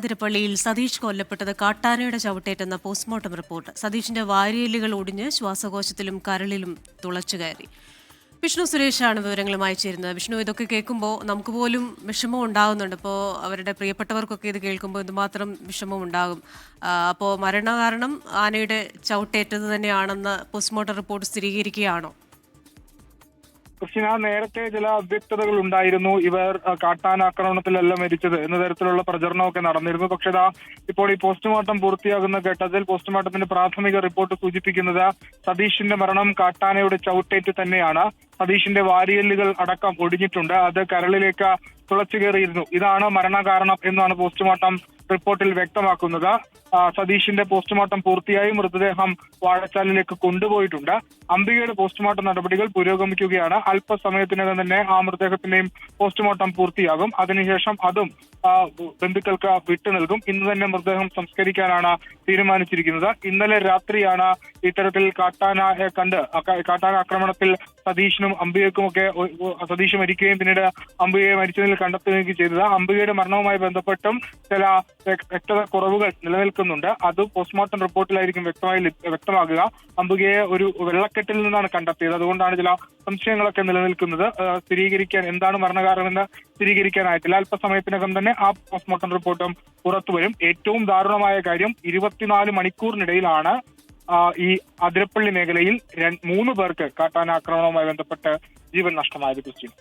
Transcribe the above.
അതിരപ്പള്ളിയിൽ സതീഷ് കൊല്ലപ്പെട്ടത് കാട്ടാനയുടെ ചവിട്ടേറ്റെന്ന postmortem report. സതീഷിന്റെ വാരിയലുകൾ ഒടിഞ്ഞ് ശ്വാസകോശത്തിലും കരളിലും തുളച്ചു കയറി. വിഷ്ണു സുരേഷാണ് വിവരങ്ങളുമായി ചേരുന്നത്. വിഷ്ണു ഇതൊക്കെ കേൾക്കുമ്പോൾ നമുക്ക് പോലും വിഷമം ഉണ്ടാകുന്നുണ്ട് ഇപ്പോൾ അവരുടെ പ്രിയപ്പെട്ടവർക്കൊക്കെ ഇത് കേൾക്കുമ്പോൾ ഇതുമാത്രം വിഷമം ഉണ്ടാകും. അപ്പോൾ മരണകാരണം ആനയുടെ ചവിട്ടേറ്റത് തന്നെയാണെന്ന് പോസ്റ്റ്മോർട്ടം റിപ്പോർട്ട് സ്ഥിരീകരിക്കുകയാണോ? കൃഷ്ണ നേരത്തെ ചില അവ്യക്തതകൾ ഉണ്ടായിരുന്നു. ഇവർ കാട്ടാന കാട്ടാനാക്രമണത്തിലല്ല മരിച്ചത് എന്ന തരത്തിലുള്ള പ്രചരണമൊക്കെ നടന്നിരുന്നു. പക്ഷേ ദാ ഇപ്പോൾ ഈ പോസ്റ്റ്മോർട്ടം പൂർത്തിയാകുന്ന ഘട്ടത്തിൽ പോസ്റ്റ്മോർട്ടത്തിന്റെ പ്രാഥമിക റിപ്പോർട്ട് സൂചിപ്പിക്കുന്നത് സതീഷിന്റെ മരണം കാട്ടാനയുടെ ചവിട്ടേറ്റ് തന്നെയാണ്. സതീഷിന്റെ വാരിയല്ലുകൾ അടക്കം ഒടിഞ്ഞിട്ടുണ്ട്. അത് കരളിലേക്ക് തുളച്ചു കയറിയിരുന്നു. ഇതാണ് മരണകാരണം എന്നാണ് പോസ്റ്റ്മോർട്ടം റിപ്പോർട്ടിൽ വ്യക്തമാക്കുന്നത്. സതീഷിന്റെ പോസ്റ്റ്മോർട്ടം പൂർത്തിയായി മൃതദേഹം വാഴച്ചാലിലേക്ക് കൊണ്ടുപോയിട്ടുണ്ട്. അംബികയുടെ പോസ്റ്റ്മോർട്ടം നടപടികൾ പുരോഗമിക്കുകയാണ്. അല്പസമയത്തിനകം തന്നെ ആ മൃതദേഹത്തിന്റെയും പോസ്റ്റ്മോർട്ടം പൂർത്തിയാകും. അതിനുശേഷം അതും ബന്ധുക്കൾക്ക് വിട്ടു നൽകും. ഇന്ന് തന്നെ മൃതദേഹം സംസ്കരിക്കാനാണ് തീരുമാനിച്ചിരിക്കുന്നത്. ഇന്നലെ രാത്രിയാണ് ഇത്തരത്തിൽ കാട്ടാന കണ്ട് കാട്ടാന ആക്രമണത്തിൽ സതീഷിനും അംബികയ്ക്കുമൊക്കെ സതീഷ് മരിക്കുകയും പിന്നീട് അംബികയെ മരിച്ചതിൽ കണ്ടെത്തുകയും ചെയ്തത്. അംബികയുടെ മരണവുമായി ബന്ധപ്പെട്ടും ചില വ്യക്തത കുറവുകൾ നിലനിൽക്കുന്നുണ്ട്. അത് പോസ്റ്റ്മോർട്ടം റിപ്പോർട്ടിലായിരിക്കും വ്യക്തമായി വ്യക്തമാകുക. അംബികയെ ഒരു വെള്ളക്കെട്ടിൽ നിന്നാണ് കണ്ടെത്തിയത്. അതുകൊണ്ടാണ് ചില സംശയങ്ങളൊക്കെ നിലനിൽക്കുന്നത്. സ്ഥിരീകരിക്കാൻ എന്താണ് മരണകാരണമെന്ന് സ്ഥിരീകരിക്കാനായിട്ടില്ല. അല്പസമയത്തിനകം തന്നെ ആ പോസ്റ്റ്മോർട്ടം റിപ്പോർട്ടും പുറത്തുവരും. ഏറ്റവും ദാരുണമായ കാര്യം ഇരുപത്തിനാല് മണിക്കൂറിനിടയിലാണ് ഈ അതിരപ്പള്ളി മേഖലയിൽ മൂന്ന് പേർക്ക് കാട്ടാന ആക്രമണവുമായി ബന്ധപ്പെട്ട് ജീവൻ നഷ്ടമായത് ക്രിസ്ത്യൻ.